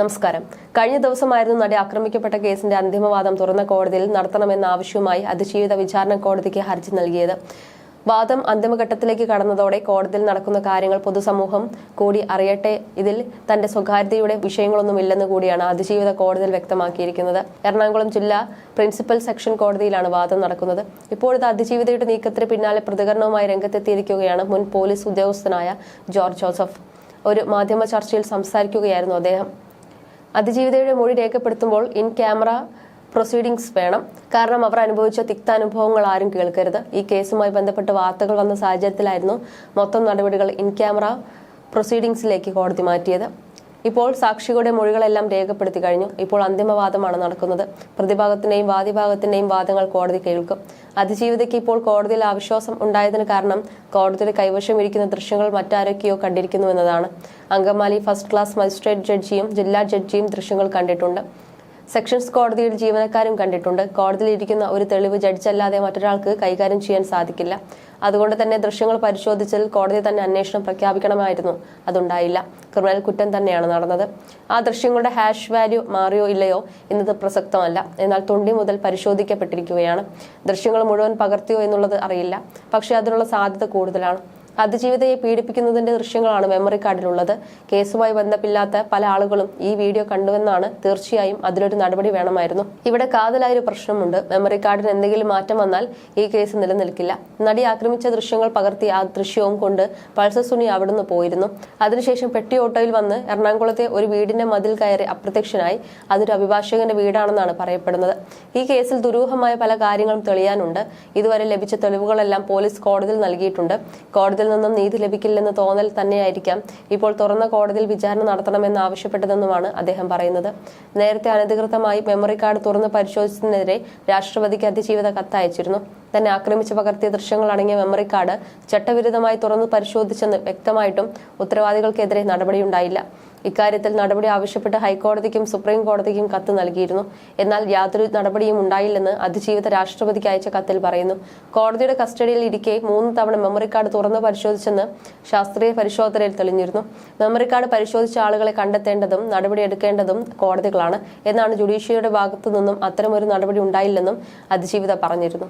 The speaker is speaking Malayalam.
നമസ്കാരം. കഴിഞ്ഞ ദിവസമായിരുന്നു നടി ആക്രമിക്കപ്പെട്ട കേസിന്റെ അന്തിമവാദം തുറന്ന കോടതിയിൽ നടത്തണമെന്ന ആവശ്യവുമായി അതിജീവിത വിചാരണ കോടതിക്ക് ഹർജി നൽകിയത്. വാദം അന്തിമഘട്ടത്തിലേക്ക് കടന്നതോടെ കോടതിയിൽ നടക്കുന്ന കാര്യങ്ങൾ പൊതുസമൂഹം കൂടി അറിയട്ടെ. ഇതിൽ തന്റെ സ്വകാര്യതയുടെ വിഷയങ്ങളൊന്നുമില്ലെന്ന് കൂടിയാണ് അതിജീവിത കോടതിയിൽ വ്യക്തമാക്കിയിരിക്കുന്നത്. എറണാകുളം ജില്ലാ പ്രിൻസിപ്പൽ സെക്ഷൻ കോടതിയിലാണ് വാദം നടക്കുന്നത്. ഇപ്പോഴത്തെ അതിജീവിതയുടെ നീക്കത്തിന് പിന്നാലെ പ്രതികരണവുമായി രംഗത്തെത്തിയിരിക്കുകയാണ് മുൻ പോലീസ് ഉദ്യോഗസ്ഥനായ ജോർജ് ജോസഫ്. ഒരു മാധ്യമ ചർച്ചയിൽ സംസാരിക്കുകയായിരുന്നു അദ്ദേഹം. അതിജീവിതയുടെ മൊഴി രേഖപ്പെടുത്തുമ്പോൾ ഇൻ ക്യാമറ പ്രൊസീഡിങ്സ് വേണം. കാരണം അവർ അനുഭവിച്ച തിക്താനുഭവങ്ങൾ ആരും കേൾക്കരുത്. ഈ കേസുമായി ബന്ധപ്പെട്ട് വാർത്തകൾ വന്ന സാഹചര്യത്തിലായിരുന്നു മൊത്തം നടപടികൾ ഇൻ ക്യാമറ പ്രൊസീഡിങ്സിലേക്ക് കോടതി മാറ്റിയത്. ഇപ്പോൾ സാക്ഷികളുടെ മൊഴികളെല്ലാം രേഖപ്പെടുത്തി കഴിഞ്ഞു. ഇപ്പോൾ അന്തിമവാദമാണ് നടക്കുന്നത്. പ്രതിഭാഗത്തിന്റെയും വാദിഭാഗത്തിന്റെയും വാദങ്ങൾ കോടതി കേൾക്കും. അതിജീവിതയ്ക്ക് ഇപ്പോൾ കോടതിയിൽ അവിശ്വാസം ഉണ്ടായതിന് കാരണം കോടതിയുടെ കൈവശം ഇരിക്കുന്ന ദൃശ്യങ്ങൾ മറ്റാരൊക്കെയോ കണ്ടിരിക്കുന്നു എന്നതാണ്. അങ്കമാലി ഫസ്റ്റ് ക്ലാസ് മജിസ്ട്രേറ്റ് ജഡ്ജിയും ജില്ലാ ജഡ്ജിയും ദൃശ്യങ്ങൾ കണ്ടിട്ടുണ്ട്. സെക്ഷൻസ് കോടതിയിൽ ജീവനക്കാരും കണ്ടിട്ടുണ്ട്. കോടതിയിൽ ഇരിക്കുന്ന ഒരു തെളിവ് ജഡ്ജല്ലാതെ മറ്റൊരാൾക്ക് കൈകാര്യം ചെയ്യാൻ സാധിക്കില്ല. അതുകൊണ്ട് തന്നെ ദൃശ്യങ്ങൾ പരിശോധിച്ചതിൽ കോടതി തന്നെ അന്വേഷണം പ്രഖ്യാപിക്കണമായിരുന്നു. അതുണ്ടായില്ല. ക്രിമിനൽ കുറ്റം തന്നെയാണ് നടന്നത്. ആ ദൃശ്യങ്ങളുടെ ഹാഷ് വാല്യൂ മാറിയോ ഇല്ലയോ എന്നത് പ്രസക്തമല്ല. എന്നാൽ തൊണ്ടി മുതൽ പരിശോധിക്കപ്പെട്ടിരിക്കുകയാണ്. ദൃശ്യങ്ങൾ മുഴുവൻ പകർത്തിയോ എന്നുള്ളത് അറിയില്ല. പക്ഷേ അതിനുള്ള സാധ്യത കൂടുതലാണ്. അതിജീവിതയെ പീഡിപ്പിക്കുന്നതിന്റെ ദൃശ്യങ്ങളാണ് മെമ്മറി കാർഡിലുള്ളത് കേസുമായി ബന്ധമില്ലാത്ത പല ആളുകളും ഈ വീഡിയോ കണ്ടുവെന്നാണ് തീർച്ചയായും അതിലൊരു നടപടി വേണമായിരുന്നു. ഇവിടെ കാതലായ ഒരു പ്രശ്നമുണ്ട്. മെമ്മറി കാർഡിന് എന്തെങ്കിലും മാറ്റം വന്നാൽ ഈ കേസ് നിലനിൽക്കില്ല. നടി ആക്രമിച്ച ദൃശ്യങ്ങൾ പകർത്തി ആ ദൃശ്യവും കൊണ്ട് പൾസർ സുനി അവിടുന്ന് പോയിരുന്നു. അതിനുശേഷം പെട്ടി ഓട്ടോയിൽ വന്ന് എറണാകുളത്തെ ഒരു വീടിന്റെ മതിൽ കയറി അപ്രത്യക്ഷനായി. അതൊരു അഭിഭാഷകന്റെ വീടാണെന്നാണ് പറയപ്പെടുന്നത്. ഈ കേസിൽ ദുരൂഹമായ പല കാര്യങ്ങളും തെളിയാനുണ്ട്. ഇതുവരെ ലഭിച്ച തെളിവുകളെല്ലാം പോലീസ് കോടതിയിൽ നൽകിയിട്ടുണ്ട്. കോടതിയിൽ നിന്നും നീതി ലഭിക്കില്ലെന്ന് തോന്നൽ തന്നെയായിരിക്കാം. ഇപ്പോൾ തുറന്ന കോടതിയിൽ വിചാരണ നടത്തണമെന്ന് ആവശ്യപ്പെട്ടതെന്നുമാണ് അദ്ദേഹം പറയുന്നത്. നേരത്തെ അനധികൃതമായി മെമ്മറി കാർഡ് തുറന്ന് പരിശോധിച്ചതിനെതിരെ രാഷ്ട്രപതിക്ക് അതിജീവിത കത്തയച്ചിരുന്നു. തന്നെ ആക്രമിച്ച് പകർത്തിയ ദൃശ്യങ്ങൾ അടങ്ങിയ മെമ്മറി കാർഡ് ചട്ടവിരുദ്ധമായി തുറന്ന് പരിശോധിച്ചെന്ന് വ്യക്തമായിട്ടും ഉത്തരവാദികൾക്കെതിരെ നടപടിയുണ്ടായില്ല. ഇക്കാര്യത്തിൽ നടപടി ആവശ്യപ്പെട്ട് ഹൈക്കോടതിക്കും സുപ്രീം കോടതിക്കും കത്ത് നൽകിയിരുന്നു. എന്നാൽ യാതൊരു നടപടിയും ഉണ്ടായില്ലെന്ന് അതിജീവിത രാഷ്ട്രപതിക്ക് അയച്ച കത്തിൽ പറയുന്നു. കോടതിയുടെ കസ്റ്റഡിയിൽ ഇരിക്കെ മൂന്ന് തവണ മെമ്മറി കാർഡ് തുറന്ന് പരിശോധിച്ചെന്ന് ശാസ്ത്രീയ പരിശോധനയിൽ തെളിഞ്ഞിരുന്നു. മെമ്മറി കാർഡ് പരിശോധിച്ച ആളുകളെ കണ്ടെത്തേണ്ടതും നടപടിയെടുക്കേണ്ടതും കോടതികളാണ് എന്നാണ് ജുഡീഷ്യറിയുടെ ഭാഗത്തു നിന്നും അത്തരമൊരു നടപടി ഉണ്ടായില്ലെന്നും അതിജീവിത പറഞ്ഞിരുന്നു.